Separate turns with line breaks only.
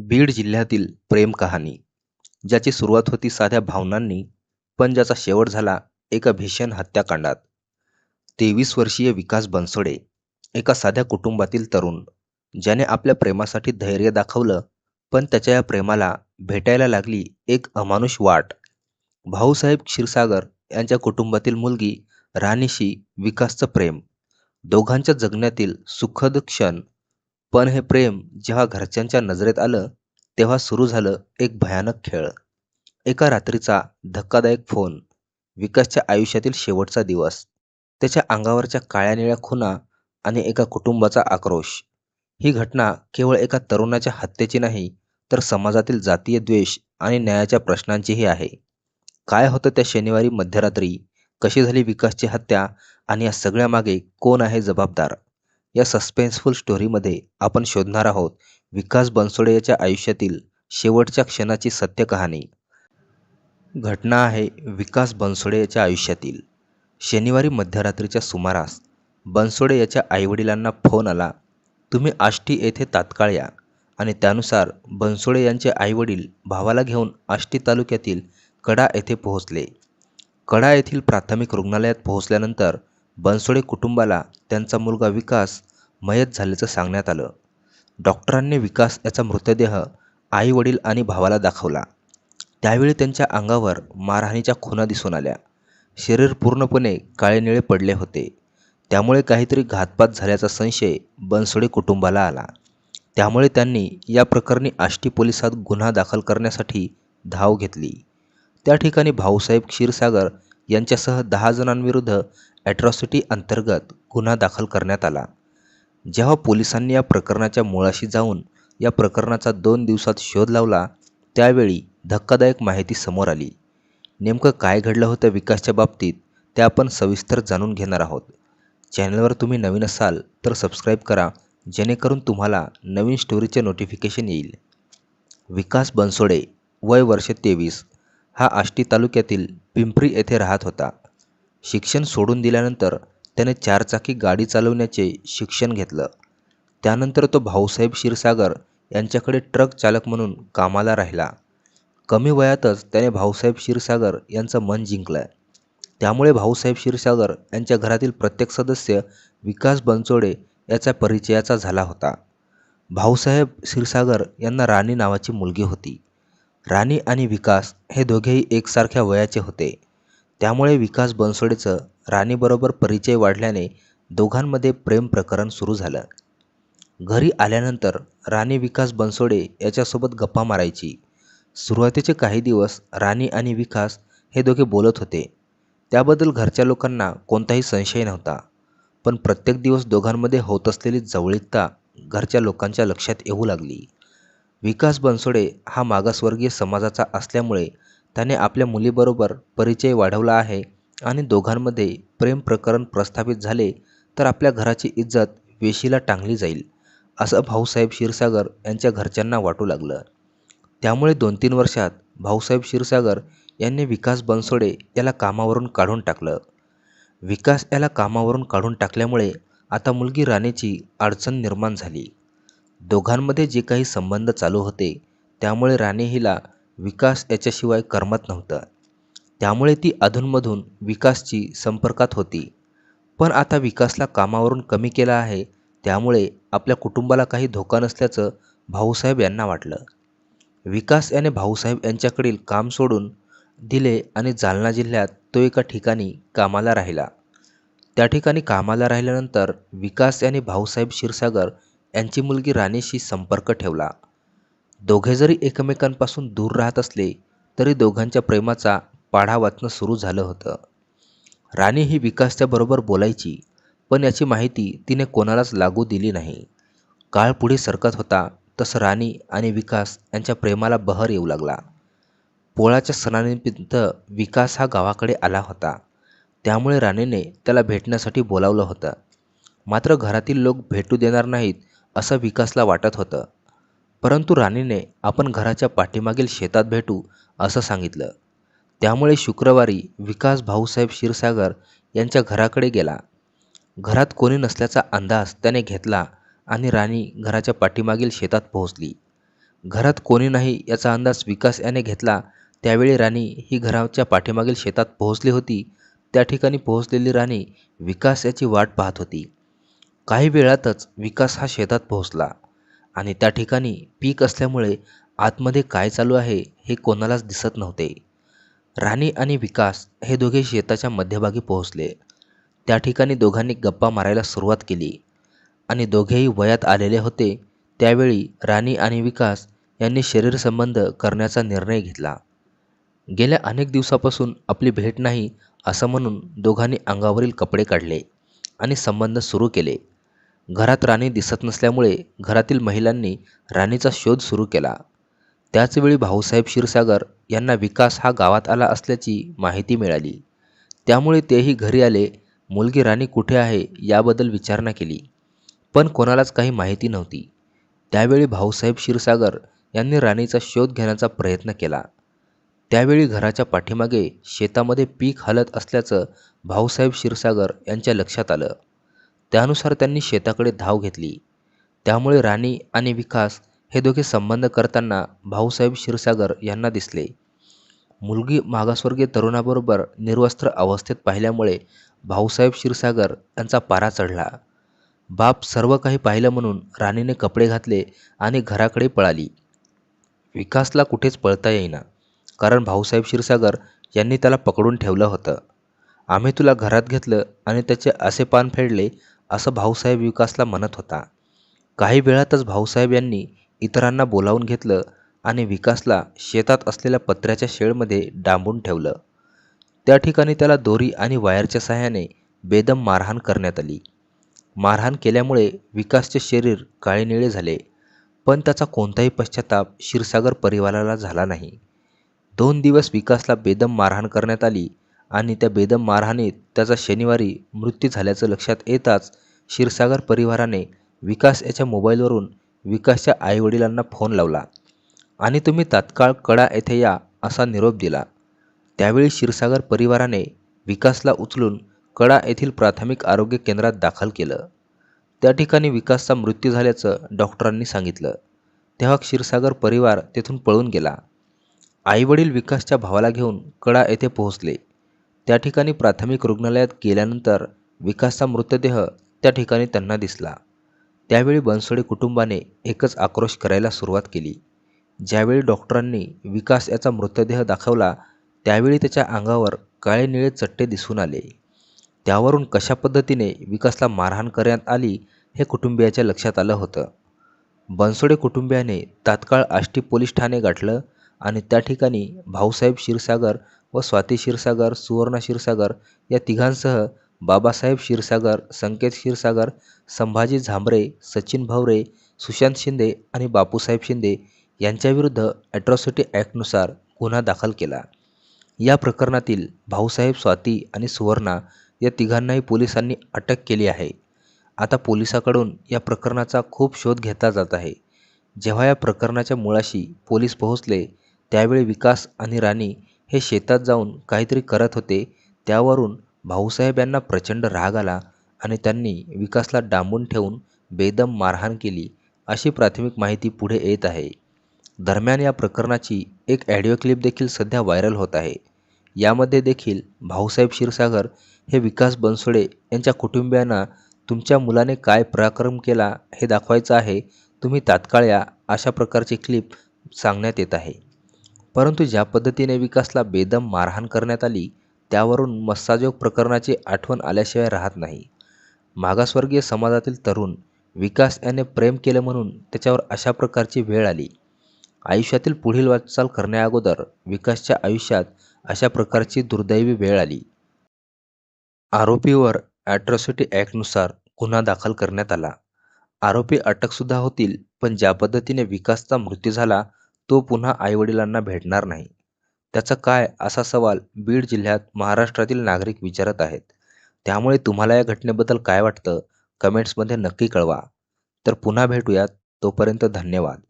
बीड जिल्ह्यातील प्रेम कहाणी ज्याची सुरुवात होती साध्या भावनांनी पण ज्याचा शेवट झाला एका भीषण हत्याकांडात. तेवीस वर्षीय विकास बनसोडे एका साध्या कुटुंबातील तरुण ज्याने आपल्या प्रेमासाठी धैर्य दाखवलं पण त्याच्या या प्रेमाला भेटायला लागली एक अमानुष वाट. भाऊसाहेब क्षीरसागर यांच्या कुटुंबातील मुलगी राणीशी विकासचं प्रेम दोघांच्या जगण्यातील सुखद क्षण पण हे प्रेम जेव्हा घरच्यांच्या नजरेत आलं तेव्हा सुरू झालं एक भयानक खेळ. एका रात्रीचा धक्कादायक फोन विकासच्या आयुष्यातील शेवटचा दिवस त्याच्या अंगावरच्या काळ्या निळ्या खुना आणि एका कुटुंबाचा आक्रोश. ही घटना केवळ एका तरुणाच्या हत्येची नाही तर समाजातील जातीय द्वेष आणि न्यायाच्या प्रश्नांचीही आहे. काय होतं त्या शनिवारी मध्यरात्री? कशी झाली विकासची हत्या? आणि या सगळ्यामागे कोण आहे जबाबदार? या सस्पेन्सफुल स्टोरीमध्ये आपण शोधणार आहोत विकास बनसोडे याच्या आयुष्यातील शेवटच्या क्षणाची सत्य कहाणी घटना आहे विकास बनसोडे याच्या आयुष्यातील. शनिवारी मध्यरात्रीच्या सुमारास बनसोडे याच्या आईवडिलांना फोन आला तुम्ही आष्टी येथे तात्काळ या. आणि त्यानुसार बनसोडे यांचे आईवडील भावाला घेऊन आष्टी तालुक्यातील कडा येथे पोहोचले. कडा येथील प्राथमिक रुग्णालयात पोहोचल्यानंतर बनसोडे कुटुंबाला त्यांचा मुलगा विकास मयत झाल्याचं सांगण्यात आलं. डॉक्टरांनी विकास याचा मृतदेह आई वडील आणि भावाला दाखवला. त्यावेळी त्यांच्या अंगावर मारहाणीच्या खुणा दिसून आल्या. शरीर पूर्णपणे काळे निळे पडले होते. त्यामुळे काहीतरी घातपात झाल्याचा संशय बनसोडे कुटुंबाला आला. त्यामुळे त्यांनी या प्रकरणी आष्टी पोलिसात गुन्हा दाखल करण्यासाठी धाव घेतली. त्या ठिकाणी भाऊसाहेब क्षीरसागर यांच्यासह दहा जणांविरुद्ध ॲट्रॉसिटी अंतर्गत गुन्हा दाखल करण्यात आला. जेव्हा पोलिसांनी या प्रकरणाच्या मुळाशी जाऊन या प्रकरणाचा दोन दिवसात शोध लावला त्यावेळी धक्कादायक माहिती समोर आली. नेमकं काय घडलं होतं विकासच्या बाबतीत ते आपण सविस्तर जाणून घेणार आहोत. चॅनलवर तुम्ही नवीन असाल तर सबस्क्राईब करा जेणेकरून तुम्हाला नवीन स्टोरीचे नोटिफिकेशन येईल. विकास बनसोडे वय वर्ष तेवीस हा आष्टी तालुक्यातील पिंपरी येथे राहत होता. शिक्षण सोडून दिल्यानंतर त्याने चारचाकी गाडी चालवण्याचे शिक्षण घेतलं. त्यानंतर तो भाऊसाहेब क्षीरसागर यांच्याकडे ट्रक चालक म्हणून कामाला राहिला. कमी वयातच त्याने भाऊसाहेब क्षीरसागर यांचं मन जिंकलं त्यामुळे भाऊसाहेब क्षीरसागर यांच्या घरातील प्रत्येक सदस्य विकास बनसोडे याचा परिचयाचा झाला होता. भाऊसाहेब क्षीरसागर यांना राणी नावाची मुलगी होती. राणी आणि विकास हे दोघेही एकसारख्या वयाचे होते. त्यामुळे विकास बनसोडेचं राणीबरोबर परिचय वाढल्याने दोघांमध्ये प्रेम प्रकरण सुरू झालं. घरी आल्यानंतर राणी विकास बनसोडे याच्यासोबत गप्पा मारायची. सुरुवातीचे काही दिवस राणी आणि विकास हे दोघे बोलत होते. त्याबद्दल घरच्या लोकांना कोणताही संशय नव्हता. पण प्रत्येक दिवस दोघांमध्ये होत असलेली जवळीकता घरच्या लोकांच्या लक्षात येऊ लागली. विकास बनसोडे हा मागासवर्गीय समाजाचा असल्यामुळे त्याने आपल्या मुलीबरोबर परिचय वाढवला आहे आणि दोघांमध्ये प्रेम प्रकरण प्रस्थापित झाले तर आपल्या घराची इज्जत वेशीला टांगली जाईल असं भाऊसाहेब क्षीरसागर यांच्या घरच्यांना वाटू लागलं. त्यामुळे दोन तीन वर्षात भाऊसाहेब क्षीरसागर यांनी विकास बनसोडे याला कामावरून काढून टाकलं. विकास याला कामावरून काढून टाकल्यामुळे आता मुलगी राणीची अडचण निर्माण झाली. दोघांमध्ये जे काही संबंध चालू होते त्यामुळे राणे हिला विकास याच्याशिवाय करमत नव्हतं. त्यामुळे ती अधूनमधून विकासची संपर्कात होती. पण आता विकासला कामावरून कमी केलं आहे त्यामुळे आपल्या कुटुंबाला काही धोका नसल्याचं भाऊसाहेब यांना वाटलं. विकास याने भाऊसाहेब यांच्याकडील काम सोडून दिले आणि जालना जिल्ह्यात तो एका ठिकाणी कामाला राहिला. त्या ठिकाणी कामाला राहिल्यानंतर विकास याने भाऊसाहेब क्षीरसागर यांची मुलगी राणीशी संपर्क ठेवला. दोघे जरी एकमेकांपासून दूर राहत असले तरी दोघांच्या प्रेमाचा पाढा वाचणं सुरू झालं होतं. राणी ही विकासच्या बरोबर बोलायची पण याची माहिती तिने कोणालाच लागू दिली नाही. काळ पुढे सरकत होता तसं राणी आणि विकास यांच्या प्रेमाला बहर येऊ लागला. पोळाच्या सणानिमित्त विकास हा गावाकडे आला होता. त्यामुळे राणीने त्याला भेटण्यासाठी बोलावलं होतं. मात्र घरातील लोक भेटू देणार नाहीत असं विकासला वाटत होतं. परंतु राणीने आपण घराच्या पाठीमागील शेतात भेटू असं सांगितलं. त्यामुळे शुक्रवारी विकास भाऊसाहेब क्षीरसागर यांच्या घराकडे गेला. घरात कोणी नसल्याचा अंदाज त्याने घेतला आणि राणी घराच्या पाठीमागील शेतात पोहोचली. घरात कोणी नाही याचा अंदाज विकास याने घेतला त्यावेळी राणी ही घराच्या पाठीमागील शेतात पोहोचली होती. त्या ठिकाणी पोहोचलेली राणी विकास याची वाट पाहत होती. काही वेळातच विकास हा शेतात पोहोचला आणि त्या ठिकाणी पीक असल्यामुळे आतमध्ये काय चालू आहे हे कोणालाच दिसत नव्हते. राणी आणि विकास हे दोघे शेताच्या मध्यभागी पोहोचले. त्या ठिकाणी दोघांनी गप्पा मारायला सुरुवात केली आणि दोघेही वयात आलेले होते त्यावेळी राणी आणि विकास यांनी शरीरसंबंध करण्याचा निर्णय घेतला. गेल्या अनेक दिवसापासून आपली भेट नाही असं म्हणून दोघांनी अंगावरील कपडे काढले आणि संबंध सुरू केले. घरात राणी दिसत नसल्यामुळे घरातील महिलांनी राणीचा शोध सुरू केला. त्याचवेळी भाऊसाहेब क्षीरसागर यांना विकास हा गावात आला असल्याची माहिती मिळाली. त्यामुळे तेही घरी आले मुलगी राणी कुठे आहे याबद्दल विचारणा केली. पण कोणालाच काही माहिती नव्हती. त्यावेळी भाऊसाहेब क्षीरसागर यांनी राणीचा शोध घेण्याचा प्रयत्न केला. त्यावेळी घराच्या पाठीमागे शेतामध्ये पीक हलत असल्याचं भाऊसाहेब क्षीरसागर यांच्या लक्षात आलं. त्यानुसार त्यांनी शेताकडे धाव घेतली. त्यामुळे राणी आणि विकास हे दोघे संबंध करताना भाऊसाहेब क्षीरसागर यांना दिसले. मुलगी मागासवर्गीय तरुणाबरोबर निर्वस्त्र अवस्थेत पाहिल्यामुळे भाऊसाहेब क्षीरसागर यांचा पारा चढला. बाप सर्व काही पाहिलं म्हणून राणीने कपडे घातले आणि घराकडे पळाली. विकासला कुठेच पळता येईना कारण भाऊसाहेब क्षीरसागर यांनी त्याला पकडून ठेवलं होतं. आम्ही तुला घरात घेतलं आणि त्याचे असे पान फेडले असं भाऊसाहेब विकासला म्हणत होता. काही वेळातच भाऊसाहेब यांनी इतरांना बोलावून घेतलं आणि विकासला शेतात असलेल्या पत्र्याच्या शेळमध्ये डांबून ठेवलं. त्या ठिकाणी त्याला दोरी आणि वायरच्या सहाय्याने बेदम मारहाण करण्यात आली. मारहाण केल्यामुळे विकासचे शरीर काळेनिळे झाले पण त्याचा कोणताही पश्चाताप क्षीरसागर परिवाराला झाला नाही. दोन दिवस विकासला बेदम मारहाण करण्यात आली आणि त्या बेदम मारहाणीत त्याचा शनिवारी मृत्यू झाल्याचं लक्षात येताच क्षीरसागर परिवाराने विकास याच्या मोबाईलवरून विकासच्या आईवडिलांना फोन लावला. आणि तुम्ही तात्काळ कडा येथे या असा निरोप दिला. त्यावेळी क्षीरसागर परिवाराने विकासला उचलून कडा येथील प्राथमिक आरोग्य केंद्रात दाखल केलं. त्या ठिकाणी विकासचा मृत्यू झाल्याचं डॉक्टरांनी सांगितलं. तेव्हा क्षीरसागर परिवार तेथून पळून गेला. आईवडील विकासच्या भावाला घेऊन कडा येथे पोहोचले. त्या ठिकाणी प्राथमिक रुग्णालयात गेल्यानंतर विकासचा मृतदेह त्या ठिकाणी त्यांना दिसला. त्यावेळी बनसोडे कुटुंबाने एकच आक्रोश करायला सुरुवात केली. ज्यावेळी डॉक्टरांनी विकास याचा मृतदेह दाखवला त्यावेळी त्याच्या अंगावर काळे निळे चट्टे दिसून आले. त्यावरून कशा पद्धतीने विकासला मारहाण करण्यात आली हे कुटुंबियाच्या लक्षात आलं होतं. बनसोडे कुटुंबियाने तात्काळ आष्टी पोलीस ठाणे गाठलं आणि त्या ठिकाणी भाऊसाहेब क्षीरसागर व स्वाती क्षीरसागर सुवर्णा क्षीरसागर या तिघांसह बाबासाहेब क्षीरसागर संकेत क्षीरसागर संभाजी झांबरे सचिन भावरे सुशांत शिंदे आणि बापूसाहेब शिंदे यांच्याविरुद्ध ॲट्रॉसिटी ॲक्टनुसार गुन्हा दाखल केला. या प्रकरणातील भाऊसाहेब स्वाती आणि सुवर्णा या तिघांनाही पोलिसांनी अटक केली आहे. आता पोलिसाकडून या प्रकरणाचा खूप शोध घेतला जात आहे. जेव्हा या प्रकरणाच्या मुळाशी पोलीस पोहोचले त्यावेळी विकास आणि राणी हे शेतात जाऊन काहीतरी करत होते त्यावरून भाऊसाहेब यांना प्रचंड राग आला आणि त्यांनी विकासला डांबून ठेवून बेदम मारहाण केली अशी प्राथमिक माहिती पुढे येत आहे. दरम्यान या प्रकरणाची एक ॲडिओ क्लिप देखील सध्या व्हायरल होत आहे. यामध्ये देखील भाऊसाहेब क्षीरसागर हे विकास बनसोडे यांच्या कुटुंबियांना तुमच्या मुलाने काय पराक्रम केला हे दाखवायचं आहे तुम्ही तात्काळ या अशा प्रकारची क्लिप सांगण्यात येत आहे. परंतु ज्या पद्धतीने विकासला बेदम मारहाण करण्यात आली त्यावरून मस्साजोग प्रकरणाची आठवण आल्याशिवाय राहत नाही. मागासवर्गीय समाजातील तरुण विकास याने प्रेम केलं म्हणून त्याच्यावर अशा प्रकारची वेळ आली. आयुष्यातील पुढील वाटचाल करण्याअगोदर विकासच्या आयुष्यात अशा प्रकारची दुर्दैवी वेळ आली. आरोपीवर ॲट्रॉसिटी ॲक्टनुसार गुन्हा दाखल करण्यात आला. आरोपी अटकसुद्धा होतील पण ज्या पद्धतीने विकासचा मृत्यू झाला तो पुन्हा आईवडिलांना भेटणार नाही. त्याचं काय असा सवाल बीड जिल्ह्यात महाराष्ट्रातील नागरिक विचारत आहेत. त्यामुळे तुम्हाला या घटनेबद्दल काय वाटतं? कमेंट्समध्ये नक्की कळवा. तर पुन्हा भेटूयात. तोपर्यंत धन्यवाद.